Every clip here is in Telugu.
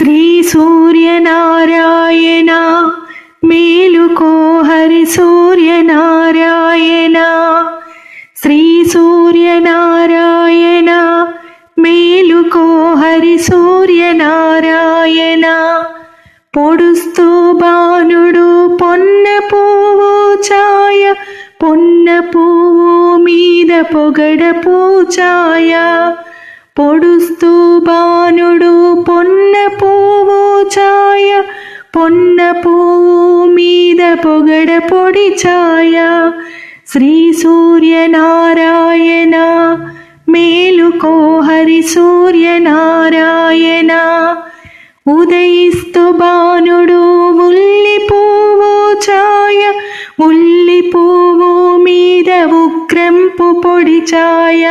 శ్రీ సూర్యనారాయణ మేలుకో హరి సూర్యనారాయణ. శ్రీ సూర్యనారాయణ మేలుకో హరి సూర్యనారాయణ. పొడుస్తూ బాణుడు పొన్న పువ్వు ఛాయ పొన్న పువ్వు మీద పొగడ పూచాయ. పొడుస్తూ బాణుడు పొన్న పువ్వు మీద పొగడ పొడి ఛాయ శ్రీ సూర్యనారాయణ మేలుకో హరి సూర్యనారాయణ ఉదయిస్తు బాణుడు ఉల్లి పువ్వు ఛాయ ఉల్లి పువ్వు మీద ఉక్రంపు పొడి ఛాయ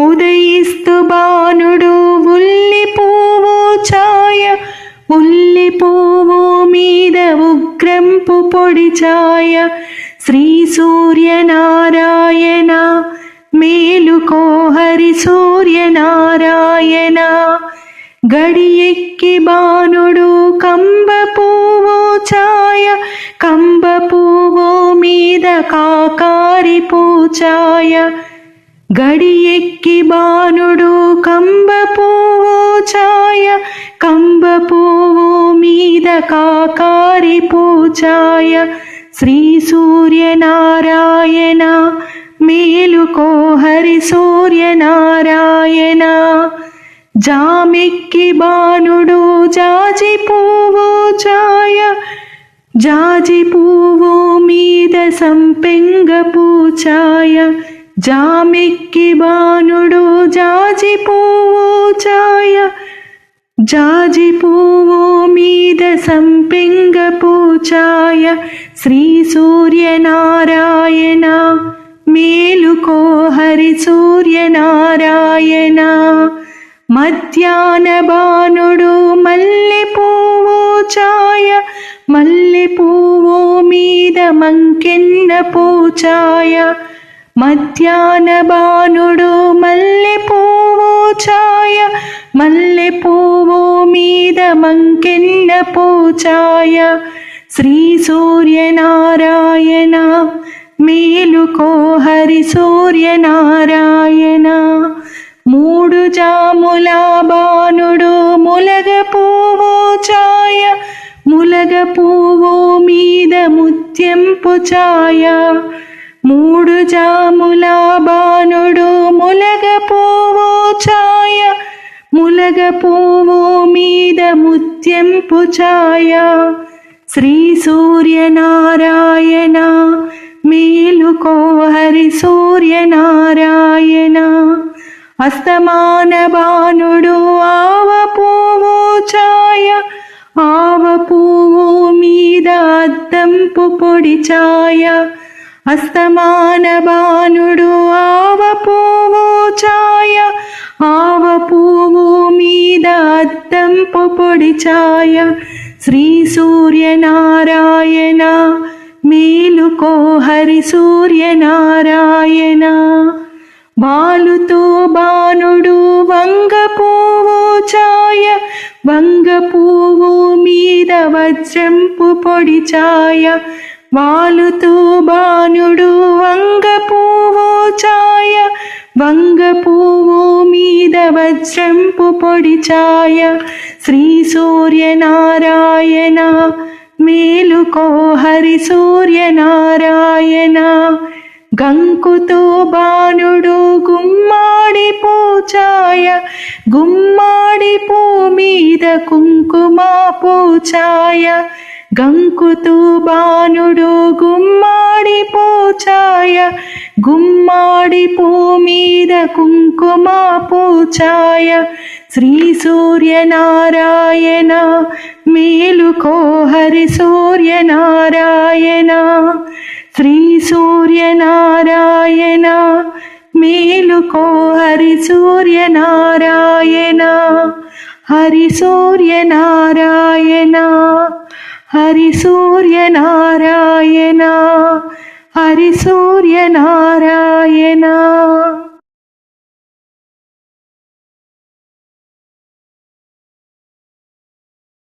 ఉదయిస్తు బాణుడు ఉల్లి పువ్వు ఛాయ ఉల్లి పువ్వు ఉగ్రంపు పొడి ఛాయ. శ్రీ సూర్యనారాయణ మేలుకో హరి సూర్యనారాయణ. గడియెక్కి బాణుడు కంబ పువ్వు ఛాయ కంబ పువ్వు మీద కాకారి పూచాయ. గడియెక్కి బాణుడు కంబ పువ్వు ఛాయ కంబ పువ్వు మీద కాకారి పూజాయ శ్రీ సూర్యనారాయణ మేలుకో హరి సూర్యనారాయణ. జామిక్కి బాణుడు జాజి పువ్వు చాయ జాజి పువ్వు మీద సంపెంగ పూచాయ జామిక్కి బాణుడు జాజి పువ్వు చాయ జాజి పువ్వు మీద సంపెంగ పూచాయ శ్రీ సూర్యనారాయణ మేలుకో హరి సూర్యనారాయణ. మధ్యాహ్న బాణుడు మల్లె పువ్వు చాయ మల్లె పువ్వు మీద మంకెన్న పూచాయ మధ్యాహ్న బాణుడు మల్లె పువ్వు ఛాయ మల్లె పువ్వు మీద మంకెన్న పూచాయ. శ్రీ సూర్యనారాయణ మేలుకో హరి సూర్యనారాయణ. మూడు జాముల బాణుడు ములగ పువ్వు ఛాయ ములగ పువ్వు మీద ముత్యంపు ఛాయ. మూడు జాముల బాణుడు ములగ పువ్వు ఛాయ ములగ పువ్వు మీద ముత్యంపు ఛాయ. శ్రీ సూర్యనారాయణ మేలుకో హరి సూర్యనారాయణ. అస్తమాన బాణుడు ఆవ పువ్వు ఛాయ ఆవ పువ్వు మీద అద్దంపు పొడి ఛాయ. అస్తమాన బాణుడు ఆవ పువ్వు ఛాయ ఆవ పువ్వు మీద అద్దంపు పొడి ఛాయ. శ్రీ సూర్యనారాయణ మేలుకో హరి సూర్యనారాయణ. బాలుతో బాణుడు వంగ పువ్వు ఛాయ వంగ పువ్వు మీద వజ్రంపు పొడి ఛాయ. వాలుతూ బాణుడు వంగ పువ్వు ఛాయ వంగ పువ్వు మీద వజ్రంపు పొడి ఛాయ. శ్రీ సూర్యనారాయణ మేలుకో హరి సూర్యనారాయణ. గంకుతో బాణుడు గుమ్మాడి పూచాయ గుమ్మాడి పూ మీద కుంకుమ పూచాయ గంకుతూ బాణుడు గుమ్మాడి పూచాయ గుమ్మాడి పూ మీద కుంకుమ పూచాయ. శ్రీ సూర్యనారాయణ మేలుకో హరి సూర్యనారాయణ. శ్రీ సూర్యనారాయణ మేలుకో హరి సూర్యనారాయణ. హరి సూర్యనారాయణ. హరి సూర్యనారాయణ హరి సూర్యనారాయణ.